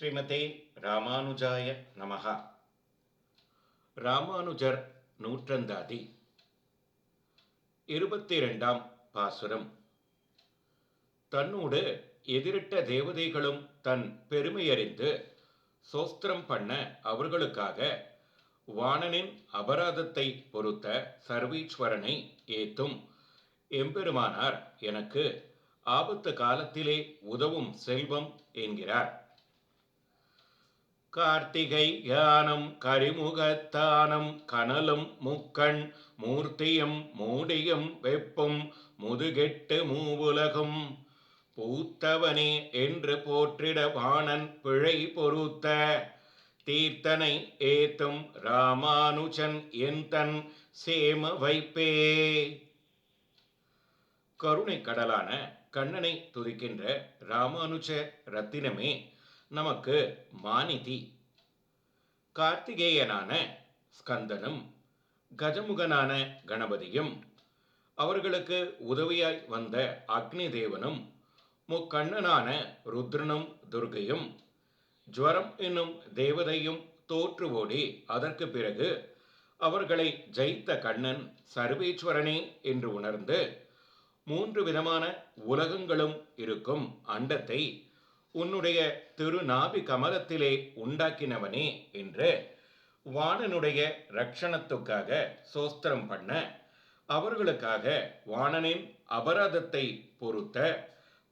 ஸ்ரீமதே ராமானுஜாய நமகா ராமானுஜர் நூற்றந்தாதி. இருபத்தி ரெண்டாம் பாசுரம். தன்னோடு எதிரிட்ட தேவதைகளும் தன் பெருமையறிந்து சோஸ்திரம் பண்ண அவர்களுக்காக வாணனின் அபராதத்தை பொறுத்த சர்வீஸ்வரனை ஏத்தும் எம்பெருமானார் எனக்கு ஆபத்து காலத்திலே உதவும் செல்வம் என்கிறார். கார்த்திகை யானம் கரிமுகத்தானம் கனலும் முக்கண் மூர்த்தியும் மூடியும் வெப்பும் முதுகெட்டு மூவுலகும். பூத்தவனே என்று போற்றிட வாணன் பிழை பொறுத்த. தீர்த்தனை ஏத்தும் ராமானுஜன் என் தன் சேம வைப்பே. கருணை கடலான கண்ணனை துதிக்கின்ற ராமானுஜ ரத்தினமே நமக்கு மானிதி கார்த்திகேயனான ஸ்கந்தனும் கஜமுகனான கணபதியும் அவர்களுக்கு உதவியாய் வந்த அக்னி தேவனும் முக்கண்ணனான ருத்ரனும் துர்கையும் ஜுவரம் என்னும் தேவதையும் தோற்று ஓடி அதற்கு பிறகு அவர்களை ஜெயித்த கண்ணன் சர்வேஸ்வரனே என்று உணர்ந்து மூன்று விதமான உலகங்களும் இருக்கும் அண்டத்தை உன்னுடைய திருநாபி கமலத்திலே உண்டாக்கினவனே என்று வாணனுடைய ரட்சணத்துக்காக சோஸ்திரம் பண்ண அவர்களுக்காக வாணனின் அபராதத்தை பொறுத்த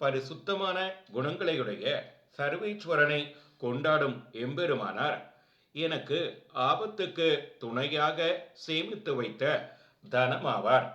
பரிசுத்தமான குணங்களையுடைய சர்வேஸ்வரனை கொண்டாடும் எம்பெருமானார் எனக்கு ஆபத்துக்கு துணையாக சேமித்து வைத்த தனமாவார்.